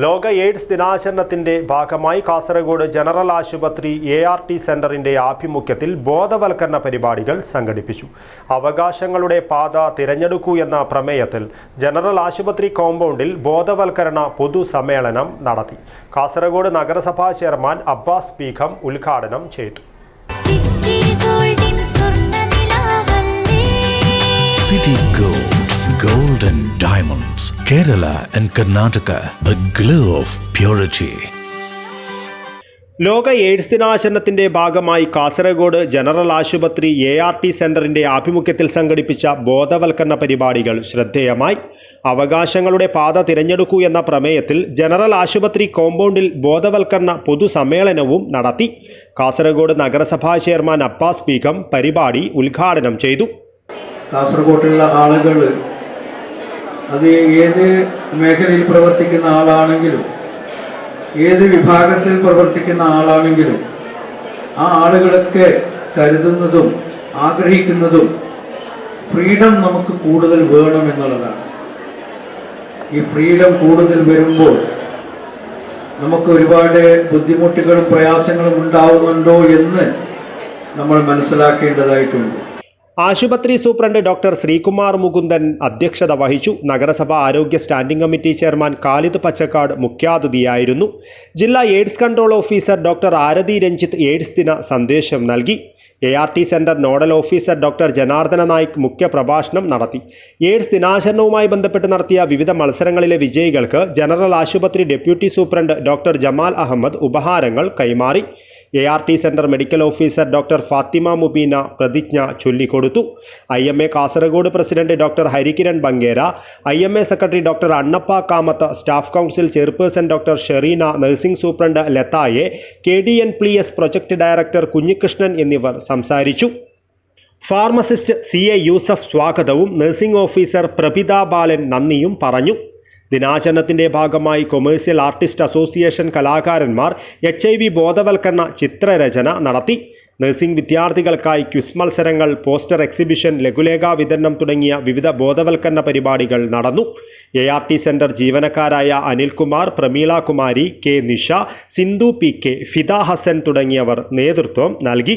ലോക എയ്ഡ്സ് ദിനാചരണത്തിന്റെ ഭാഗമായി കാസർഗോഡ് ജനറൽ ആശുപത്രി എ ആർ ടി സെന്ററിന്റെ ആഭിമുഖ്യത്തിൽ ബോധവൽക്കരണ പരിപാടികൾ സംഘടിപ്പിച്ചു. അവകാശങ്ങളുടെ പാത തിരഞ്ഞെടുക്കൂ എന്ന പ്രമേയത്തിൽ ജനറൽ ആശുപത്രി കോമ്പൗണ്ടിൽ ബോധവൽക്കരണ പൊതുസമ്മേളനം നടത്തി. കാസർഗോഡ് നഗരസഭാ ചെയർമാൻ അബ്ബാസ് പീഖം ഉദ്ഘാടനം ചെയ്തു. സിറ്റി ഗോൾഡിൻ സ്വർണനിലാവല്ലേ City Gold, Gold and Diamonds, Kerala and Karnataka, the glow of purity. ലോക എയ്ഡ്സ് ദിനാചരണത്തിന്റെ ഭാഗമായി കാസർഗോഡ് ജനറൽ ആശുപത്രി എ ആർ ടി സെന്ററിന്റെ ആഭിമുഖ്യത്തിൽ സംഘടിപ്പിച്ച ബോധവൽക്കരണ പരിപാടികൾ ശ്രദ്ധേയമായി. അവകാശങ്ങളുടെ പാത തിരഞ്ഞെടുക്കൂ എന്ന പ്രമേയത്തിൽ ജനറൽ ആശുപത്രി കോമ്പൗണ്ടിൽ ബോധവൽക്കരണ പൊതുസമ്മേളനവും നടത്തി. കാസർഗോഡ് നഗരസഭാ ചെയർമാൻ അപ്പാസ് ബീഗം പരിപാടി ഉദ്ഘാടനം ചെയ്തു. കാസർഗോഡുള്ള ആളുകൾ അത് ഏത് മേഖലയിൽ പ്രവർത്തിക്കുന്ന ആളാണെങ്കിലും ഏത് വിഭാഗത്തിൽ പ്രവർത്തിക്കുന്ന ആളാണെങ്കിലും ആ ആളുകളൊക്കെ കരുതുന്നതും ആഗ്രഹിക്കുന്നതും ഫ്രീഡം നമുക്ക് കൂടുതൽ വേണം എന്നുള്ളതാണ്. ഈ ഫ്രീഡം കൂടുതൽ വരുമ്പോൾ നമുക്ക് ഒരുപാട് ബുദ്ധിമുട്ടുകളും പ്രയാസങ്ങളും ഉണ്ടാവുന്നുണ്ടോ എന്ന് നമ്മൾ മനസ്സിലാക്കേണ്ടതായിട്ടുണ്ട്. ആശുപത്രി സൂപ്രണ്ട് ഡോക്ടർ ശ്രീകുമാർ മുകുന്ദൻ അധ്യക്ഷത വഹിച്ചു. നഗരസഭ ആരോഗ്യ standing committee chairman Khalid Pachakkad മുഖ്യാതിഥിയായിരുന്നു. ജില്ലാ AIDS control officer doctor Arathi Ranjith AIDS ദിന സന്ദേശം നൽകി. A R T centre nodal officer doctor Janardhana Naik മുഖ്യ പ്രഭാഷണം നടത്തി. എയ്ഡ്സ് ദിനാചരണവുമായി ബന്ധപ്പെട്ട് നടത്തിയ വിവിധ മത്സരങ്ങളിലെ വിജയികൾക്ക് ജനറൽ ആശുപത്രി deputy superintendent doctor Jamal Ahmed ഉപഹാരങ്ങൾ കൈമാറി. A R T centre medical officer doctor Fathima Mubeena പ്രതിജ്ഞ ചൊല്ലിക്കൊടുത്തു. I M A Kasaragod president doctor Harikiran Bangera I M A secretary doctor Annappa Kamath staff council chairperson doctor Shereena nursing superintendent ലതായെ K D N പ്ലി S project director Kunhikrishnan എന്നിവർ സംസാരിച്ചു. Pharmacist C. A. Yusuf സ്വാഗതവും nursing officer Prabhitha ബാലൻ നന്ദിയും പറഞ്ഞു. ദിനാചരണത്തിന്റെ ഭാഗമായി commercial artist association കലാകാരന്മാർ H. I. V. ബോധവൽക്കരണ ചിത്രരചന നടത്തി. നഴ്സിംഗ് വിദ്യാർത്ഥികൾക്കായി ക്വിസ് മത്സരങ്ങൾ പോസ്റ്റർ എക്സിബിഷൻ ലഘുലേഖ വിതരണം തുടങ്ങിയ വിവിധ ബോധവൽക്കരണ പരിപാടികൾ നടന്നു. A. R. T. Centre ജീവനക്കാരായ Anilkumar Prameela Kumari K. Nisha Sindhu P. K Fida Hasan തുടങ്ങിയവർ നേതൃത്വം നൽകി.